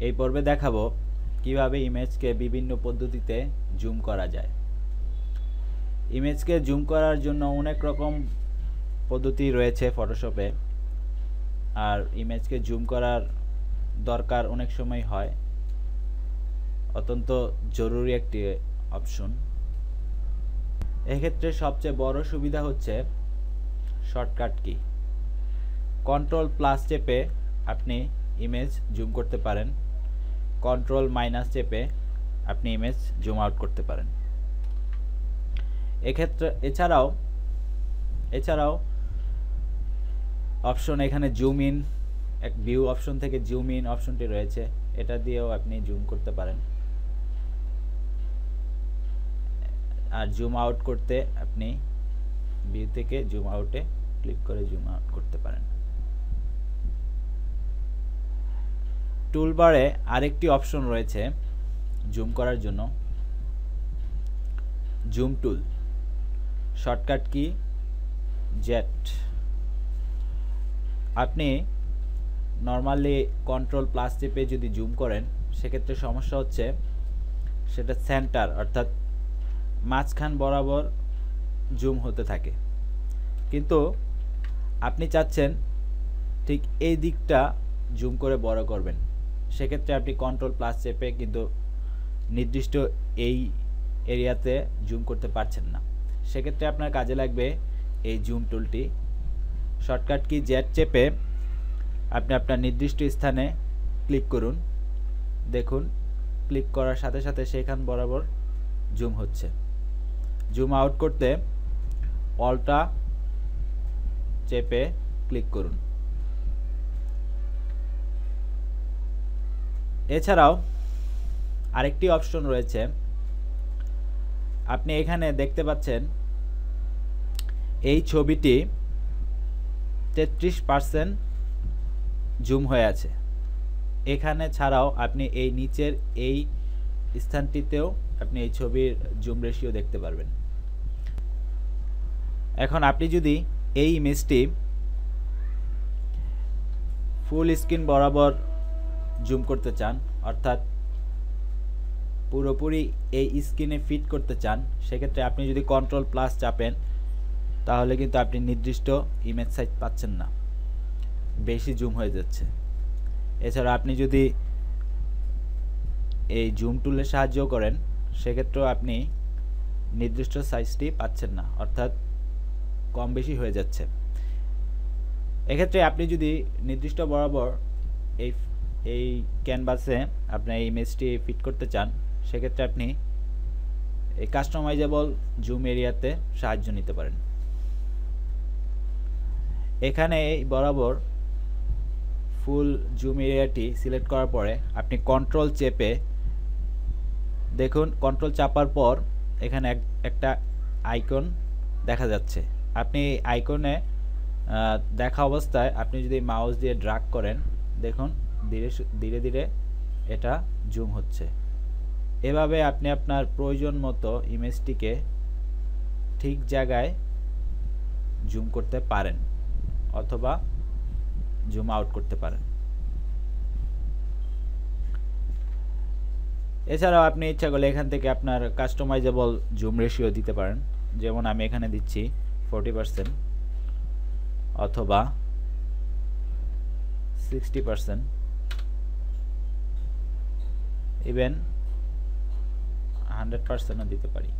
এই পর্বে দেখাবো কীভাবে ইমেজকে বিভিন্ন পদ্ধতিতে জুম করা যায়। ইমেজকে জুম করার জন্য অনেক রকম পদ্ধতি রয়েছে ফটোশপে আর ইমেজকে জুম করার দরকার অনেক সময় হয়। অত্যন্ত জরুরি একটি অপশন। এক্ষেত্রে সবচেয়ে বড় সুবিধা হচ্ছে শর্টকাট কি। কন্ট্রোল প্লাস চেপে আপনি ইমেজ জুম করতে পারেন। কন্ট্রোল মাইনাস চেপে আপনি ইমেজ জুম আউট করতে পারেন। এক্ষেত্রে এছাড়াও এছাড়াও অপশন এখানে জুম ইন এক ভিউ অপশন থেকে জুম ইন অপশনটি রয়েছে, এটা দিয়েও আপনি জুম করতে পারেন। আর জুম আউট করতে আপনি ভিউ থেকে জুম আউটে ক্লিক করে জুম আউট করতে পারেন। টুলবারে আরেকটি অপশন রয়েছে জুম করার জন্য। Zoom tool. Shortcut key? Z. আপনি নর্মালি কন্ট্রোল প্লাস টিপে যদি জুম করেন, সেক্ষেত্রে সমস্যা হচ্ছে সেটা সেন্টার, অর্থাৎ মাঝখান বরাবর জুম হতে থাকে। কিন্তু আপনি চাচ্ছেন ঠিক এই দিকটা জুম করে বড় করবেন। সেক্ষেত্রে আপনি কন্ট্রোল প্লাস চেপে কিন্তু নির্দিষ্ট এই এরিয়াতে জুম করতে পারছেন না। সেক্ষেত্রে আপনার কাজে লাগবে এই জুম টুলটি শর্টকাট কি জেট চেপে আপনি আপনার নির্দিষ্ট স্থানে ক্লিক করুন। দেখুন ক্লিক করার সাথে সাথে সেখান বরাবর জুম হচ্ছে। জুম আউট করতে অলটা চেপে ক্লিক করুন। এছাড়াও আরেকটি অপশন রয়েছে। আপনি এখানে দেখতে পাচ্ছেন এই ছবিটি তেত্রিশ পার্সেন্ট জুম হয়ে আছে। এখানে ছাড়াও আপনি এই নিচের এই স্থানটিতেও আপনি এই ছবির জুম রেশিও দেখতে পারবেন। এখন আপনি যদি এই ইমেজটি ফুল স্ক্রিন বরাবর জুম করতে চান, অর্থাৎ পুরোপুরি এই স্ক্রিনে ফিট করতে চান, সেক্ষেত্রে আপনি যদি কন্ট্রোল প্লাস চাপেন, তাহলে কিন্তু আপনি নির্দিষ্ট ইমেজ সাইজ পাচ্ছেন না। বেশি জুম হয়ে যাচ্ছে। এছাড়া আপনি যদি এই জুম টুলের সাহায্য করেন, সেক্ষেত্রেও আপনি নির্দিষ্ট সাইজটি পাচ্ছেন না, অর্থাৎ কম বেশি হয়ে যাচ্ছে। এক্ষেত্রে আপনি যদি নির্দিষ্ট বরাবর এই এই ক্যানভাসে আপনি এই ইমেজটি ফিট করতে চান, সেক্ষেত্রে আপনি এই কাস্টমাইজেবল জুম এরিয়াতে সাহায্য নিতে পারেন। এখানে এই বরাবর ফুল জুম এরিয়াটি সিলেক্ট করার পরে আপনি কন্ট্রোল চেপে দেখুন কন্ট্রোল চাপার পর এখানে একটা আইকন দেখা যাচ্ছে। আপনি আইকনে দেখা অবস্থায় আপনি যদি মাউস দিয়ে ড্রাগ করেন, দেখুন ধীরে ধীরে ধীরে এটা জুম হচ্ছে। এভাবে আপনি আপনার প্রয়োজন মতো ইমেজটিকে ঠিক জায়গায় জুম করতে পারেন অথবা জুম আউট করতে পারেন। এছাড়াও আপনি ইচ্ছা করলে এখান থেকে আপনার কাস্টমাইজেবল জুম রেশিও দিতে পারেন। যেমন আমি এখানে দিচ্ছি ফোরটি পারসেন্ট অথবা সিক্সটি পারসেন্ট ইভেন হান্ড্রেড পারসেন্টও দিতে পারি।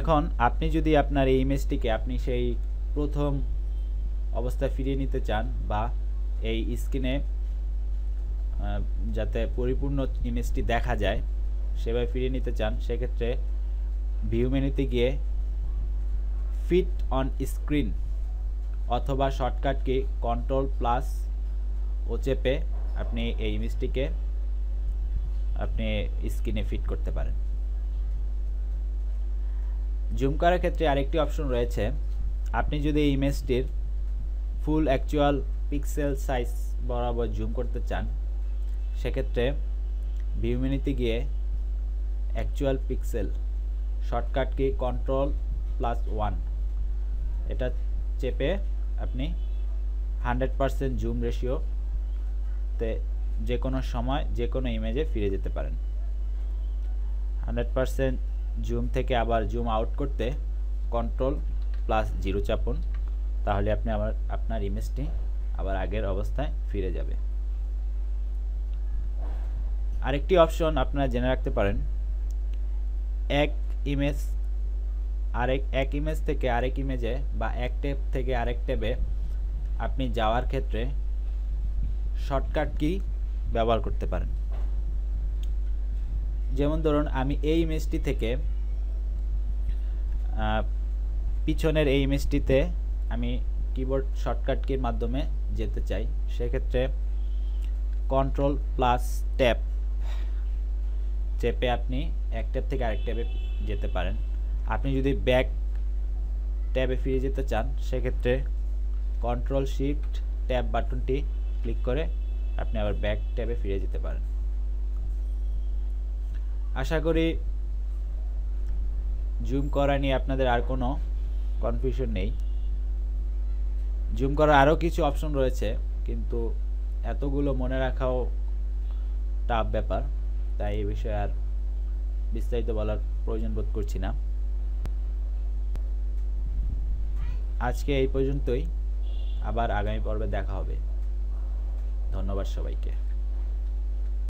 এখন আপনি যদি আপনার এই ইমেজটিকে আপনি সেই প্রথম অবস্থায় ফিরিয়ে নিতে চান বা এই স্ক্রিনে যাতে পরিপূর্ণ ইমেজটি দেখা যায়, সেভাবে ফিরিয়ে নিতে চান, সেক্ষেত্রে ভিউ মেনুতে গিয়ে ফিট অন স্ক্রিন অথবা shortcut key control plus O চেপে আপনি এই ইমেজটিকে আপনি স্ক্রিনে ফিট করতে পারেন। জুম করার ক্ষেত্রে আরেকটি অপশন রয়েছে। আপনি যদি এই ইমেজটির ফুল অ্যাকচুয়াল পিক্সেল সাইজ বরাবর জুম করতে চান, সেক্ষেত্রে ভিউ মেনুতে গিয়ে actual pixel shortcut key control plus one, এটা চেপে আপনি হান্ড্রেড পারসেন্ট জুম রেশিওতে যে কোনো সময়, যে কোনো ইমেজে ফিরে যেতে পারেন। হান্ড্রেড পারসেন্ট জুম থেকে আবার জুম আউট করতে কন্ট্রোল প্লাস জিরো চাপুন, তাহলে আপনি আবার আপনার ইমেজটি আবার আগের অবস্থায় ফিরে যাবে। আরেকটি অপশন আপনারা জেনে রাখতে পারেন, এক ইমেজ আরেক, এক ইমেজ থেকে আরেক ইমেজে বা এক ট্যাব থেকে আরেক ট্যাবে আপনি যাওয়ার ক্ষেত্রে শর্টকাট কি ব্যবহার করতে পারেন। যেমন ধরুন, আমি এই ইমেজটি থেকে পিছনের এই ইমেজটিতে আমি কিবোর্ড শর্টকাট কির মাধ্যমে যেতে চাই, সেক্ষেত্রে কন্ট্রোল প্লাস ট্যাপ চেপে আপনি এক ট্যাব থেকে আরেক ট্যাবে যেতে পারেন। আপনি যদি ব্যাক ট্যাবে ফিরে যেতে চান, সেক্ষেত্রে কন্ট্রোল শিফট ট্যাব বাটনটি ক্লিক করে আপনি আবার ব্যাক ট্যাবে ফিরে যেতে পারেন। আশা করি জুম করা নিয়ে আপনাদের আর কোনো কনফিউশন নেই। জুম করার আরও কিছু অপশন রয়েছে, কিন্তু এতগুলো মনে রাখাও টাফ ব্যাপার, তাই এই বিষয়ে আর বিস্তারিত বলার প্রয়োজন বোধ করছি না। আজকে এই পর্যন্তই। আবার আগামী পর্বে দেখা হবে। ধন্যবাদ সবাইকে।